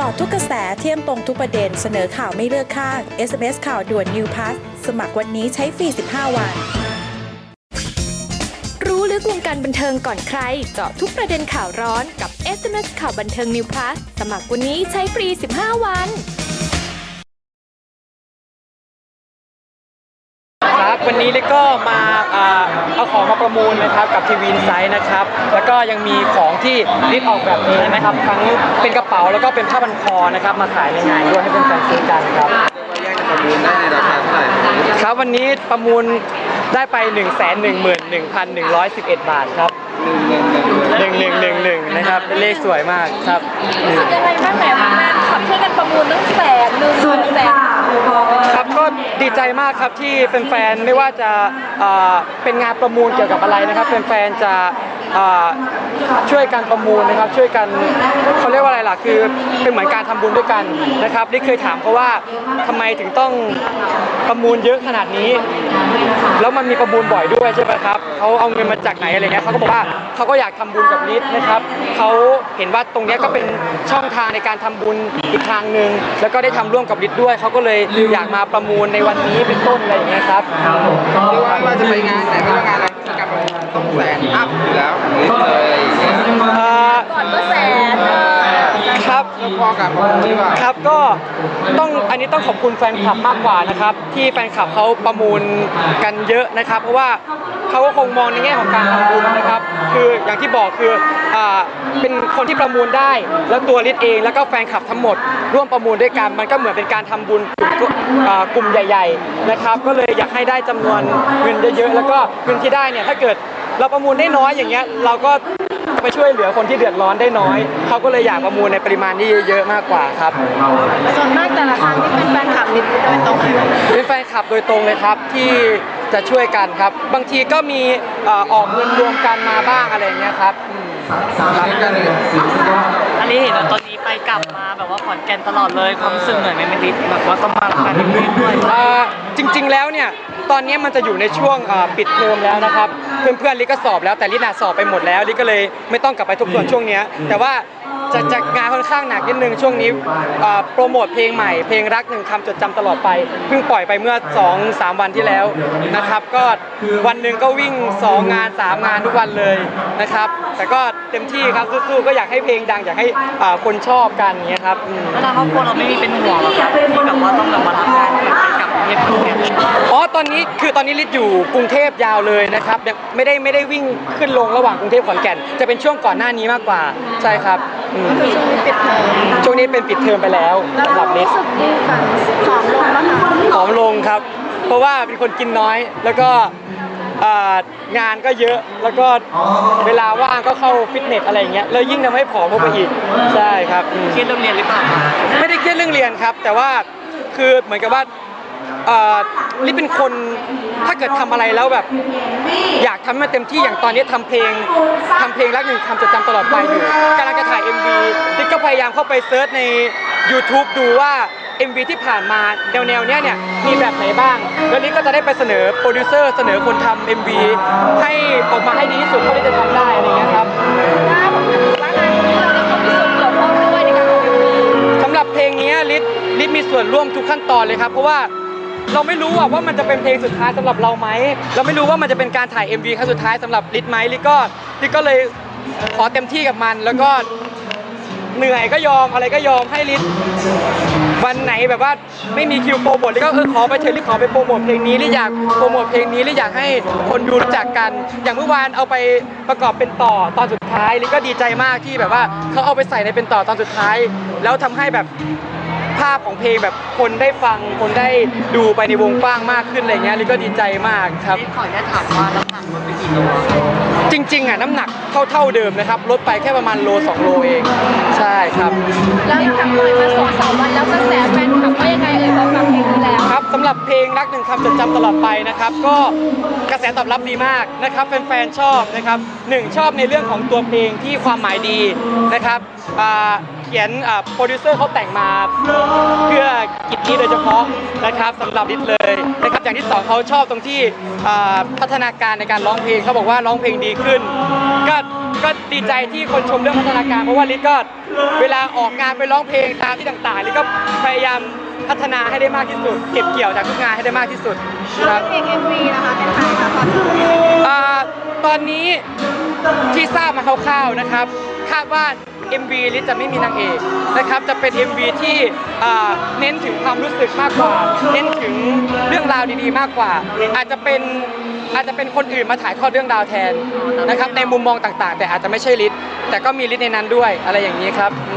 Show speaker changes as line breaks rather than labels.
กาะทุกกระแสเที่ยมตรงทุกประเด็นเสนอข่าวไม่เลือกข้าง SMS ข่าวด่วน New Pass สมัครวันนี้ใช้ฟรี 15 วัน
รู้ลึกวงการบันเทิงก่อนใคร เจาะทุกประเด็นข่าวร้อนกับ SMS ข่าวบันเทิง New Plus สมัครวันนี้ใช้ฟรี 15 วัน
ครับ วันนี้ลิก็มาอ่าเอาของมาประมูลนะครับกับทีวีนไซด์นะครับ แล้วก็ยังมีของที่ลิดออกแบบนี้นะครับ ทั้งเป็นกระเป๋าแล้วก็เป็นผ้าพันคอนะครับ มาขายในงานด้วยให้เป็นแฟนๆซื้อกันครับ
แยกจะประมูลได้ในราคาเท่าไหร่
ครับวันนี้ประมูลได้ไป 1 1 1 1 1 1 บาทครับ
หนึ่งหนึ่งหนึ่งหนึ่ง
1111 นะครับเป็นเลขสวยมากครับ
รู้สึกยังไงบ้างแหมแม่ขับช่วยกันประมูลตั้งแสนหนึ่งแสน
ครับก็ดีใจมากครับที่แฟนๆไม่ว่าจะเป็นงานประมูลเกี่ยวกับอะไรนะครับแฟนๆจะช่วยกันประมูลนะครับ ช่วยกันเขาเรียกว่าอะไรล่ะคือเป็นเหมือนการทำบุญด้วยกันนะครับนี่เคยถามเขาว่าทำไมถึงต้องประมูลเยอะขนาดนี้ แล้วมันมีประมูลบ่อยด้วยใช่ไหมครับเขาเอาเงินมาจากไหนอะไรเงี้ยเขาก็บอกว่าเขาก็อยากทำบุญกับลิศนะครับ เขาเห็นว่าตรงเนี้ยก็เป็นช่องทางในการทำบุญอีกทางหนึ่งแล้วก็ได้ทำร่วมกับลิศด้วยเขาก็เลยอยากมาประมูลในวันนี้เป็นต้นอะไรอย่างเงี้ยครับ
หรือว่าเราจะไปงานไหนไม่ว่างานอะไรมีการประมูลต้องแสนอัพอยู่แล้วนิดเลยอย่างเงี้ย
เอ่อ
ก่อนก็แสนเออ
ครับ
แล้วพอการประมูลหรือเปล่า
ครับก็ต้องอันนี้ต้องขอบคุณแฟนคลับมากกว่านะครับ ที่แฟนคลับเขาประมูลกันเยอะนะครับ เพราะว่าเขาก็คงมองในแง่ของการทำบุญนะครับ คืออย่างที่บอกคืออ่า เป็นคนที่ประมูลได้ แล้วตัวลิศเองแล้วก็แฟนคลับทั้งหมด ร่วมประมูลด้วยกันมันก็เหมือนเป็นการทำบุญกลุ่มอ่ากลุ่มใหญ่ ๆนะครับ ก็เลยอยากให้ได้จำนวนเงินเยอะๆแล้วก็เงินที่ได้เนี่ยถ้าเกิดเราประมูลได้น้อยอย่างเงี้ยเราก็ไปช่วยเหลือคนที่เดือดร้อนได้น้อย เขาก็เลยอยากประมูลในปริมาณที่เยอะๆมากกว่าครับ
ส่วนมากแต่ละครั้งที่เป็นแฟนคลับนิดโดยตรงเลย
เป็นแฟนคลับโดยตรงเลยครับที่ จะช่วยกันครับ บางทีก็มีเอ่อออกเงินรวมกันมาบ้างอะไรอย่างเงี้ยครับอืม
ครับกันเลย
อันนี้เห็นว่าตอนนี้ไปกลับมาแบบว่าขอนแก่นตลอดเลยความรู้สึกเหนื่อยไหมไม่ดิแบบว่าต้องมารับการเรียนด้วย
เอ่อจริง ๆ แล้วเนี่ยตอนนี้มันจะอยู่ในช่วงเอ่อปิดเทอมแล้วนะครับ เพื่อนๆลิก็สอบแล้วแต่ลินาสอบไปหมดแล้วลิก็เลยไม่ต้องกลับไปทบทวนช่วงเนี้ยแต่ว่า จะจะงานค่อนข้างหนักนิดนึงช่วงนี้เอ่อโปรโมทเพลงใหม่ เพลงรักหนึ่งคำจดจำตลอดไปเพิ่งปล่อยไปเมื่อ 2 3 วันที่แล้วนะครับ ก็วันหนึ่งก็วิ่ง 2 งาน 3 งานทุกวันเลยนะครับ แต่ก็เต็มที่ครับสู้ๆก็อยากให้เพลงดังอยากให้อ่าคนชอบกันอย่างเงี้ยครับอืม
แล้วทางครอบครัวเราไม่มีเป็นห่วงหรอครับที่แบบว่าต้องแบบมารับงานไปกลับกรุงเทพขอนแก่น
อ๋อตอนนี้คือตอนนี้ลิศอยู่กรุงเทพยาวเลยนะครับยังไม่ได้ไม่ได้วิ่งขึ้นลงระหว่างกรุงเทพขอนแก่น จะเป็นช่วงก่อนหน้านี้มากกว่าใช่ครับ อืม
ช่วงนี้ปิดเทอม
ช่วงนี้เป็นปิดเทอมไปแล้ว
แล้ว
สำหรับลิศ
รู้สึกดีกันผอมลงแล้วค่ะ
ผอมลงครับ เพราะว่าเป็นคนกินน้อย แล้วก็เอ่องานก็เยอะ แล้วก็เวลาว่างก็เข้าฟิตเนสอะไรอย่างเงี้ย แล้วยิ่งทำให้ผอมลงไปอีก ใช่ครับอืม
เครียดเรื่องเรียนหรือเปล่าคะ
ไม่ได้เครียดเรื่องเรียนครับ แต่ว่าคือเหมือนกับว่าเอ่อ ลิเป็นคนถ้าเกิดทำอะไรแล้วแบบ อยากทำให้มันเต็มที่อย่างตอนนี้ทำเพลงทำเพลงรักหนึ่งคำจดจำตลอดไปอยู่กำลังจะถ่าย MV ลิก็พยายามเข้าไปเซิร์ชใน YouTube ดูว่า MV ที่ผ่านมาแนวแนวๆเนี้ยเนี่ยมีแบบไหนบ้าง แล้วลิก็จะได้ไปเสนอโปรดิวเซอร์เสนอคนทำ MV ให้ออกมาให้ดีที่สุดเท่าที่จะทำได้อะไรอย่างเงี้ยครับ
ว่าว่างานนี้เราได้เข้ามีส่วนเกี่ยวข้องด้วยในการทำเพลง
สำหรับเพลงนี้ลิศลิศมีส่วนร่วมทุกขั้นตอนเลยครับ เพราะว่า เราไม่รู้ว่ามันจะเป็นเพลงสุดท้ายสำหรับเราไหมเราไม่รู้ว่ามันจะเป็นการถ่าย MV ครั้งสุดท้ายสำหรับลิศไหมลิศก็ลิศก็เลยขอเต็มที่กับมัน แล้วก็เหนื่อยก็ยอมอะไรก็ยอมให้ลิศวันไหนแบบว่าไม่มีคิวโปรโมทลิศก็เออขอไปเชิญลิศขอไปโปรโมทเพลงนี้ลิศอยากโปรโมทเพลงนี้ลิศอยากให้คนดูรู้จักกัน อย่างเมื่อวานเอาไปประกอบเป็นต่อตอนสุดท้ายลิศก็ดีใจมากที่แบบว่าเขาเอาไปใส่ในเป็นต่อตอนสุดท้าย แล้วทำให้แบบ ภาพของเพลงแบบคนได้ฟังคนได้ดูไปในวงกว้างมากขึ้นอะไรเงี้ยลิก็ดีใจมากครับ
นี่ขออนุญาตถามว่าน้ำหนักลดไปกี่โลอะครับ
จริงๆอะน้ำหนักเท่าเท่าๆเดิมนะครับลดไปแค่ประมาณโล2โลเอง ใช่ครับ
แล้วทำปล่อยมาสองสามวันแล้วกระแสแฟนคลับว่ายังไงเอ่ยพอฟังเพลงนี้แล้ว
ครับสำหรับเพลงรักหนึ่งคำจดจำตลอดไปนะครับก็กระแสตอบรับดีมากนะครับแฟนๆชอบนะครับหนึ่งชอบในเรื่องของตัวเพลงที่ความหมายดีนะครับอ่าเขียนอ่าโปรดิวเซอร์เขาแต่งมาเพื่อกิจนี้โดยเฉพาะนะครับสำหรับดิสเลยนะครับอย่างที่สองเขาชอบตรงที่อ่าพัฒนาการในการร้องเพลงเขาบอกว่าร้องเพลงดีขึ้น ก็ก็ดีใจที่คนชมเรื่องพัฒนาการเพราะว่าลิศก็เวลาออกงานไปร้องเพลงตามที่ต่างๆลิศก็พยายามพัฒนาให้ได้มากที่สุด เก็บเกี่ยวจากทุกงานให้ได้มากที่สุดครับ
เพลง MV นะคะเป็นใครคะตอนนี้
อ่าตอนนี้ที่ทราบมาคร่าวๆนะครับ คาดว่า MV ลิซจะไม่มีนางเอกนะครับจะเป็น MV ที่อ่เน้นถึงความรู้สึกมากกว่า เน้นถึงเรื่องราวดีๆ มากกว่า อาจจะเป็นอาจจะเป็นคนอื่นมาถ่ายทอดเรื่องราวแทนนะครับในมุมมองต่างๆ แต่อาจจะไม่ใช่ลิซแต่ก็มีลิซในนั้นด้วยอะไรอย่างนี้ครับอื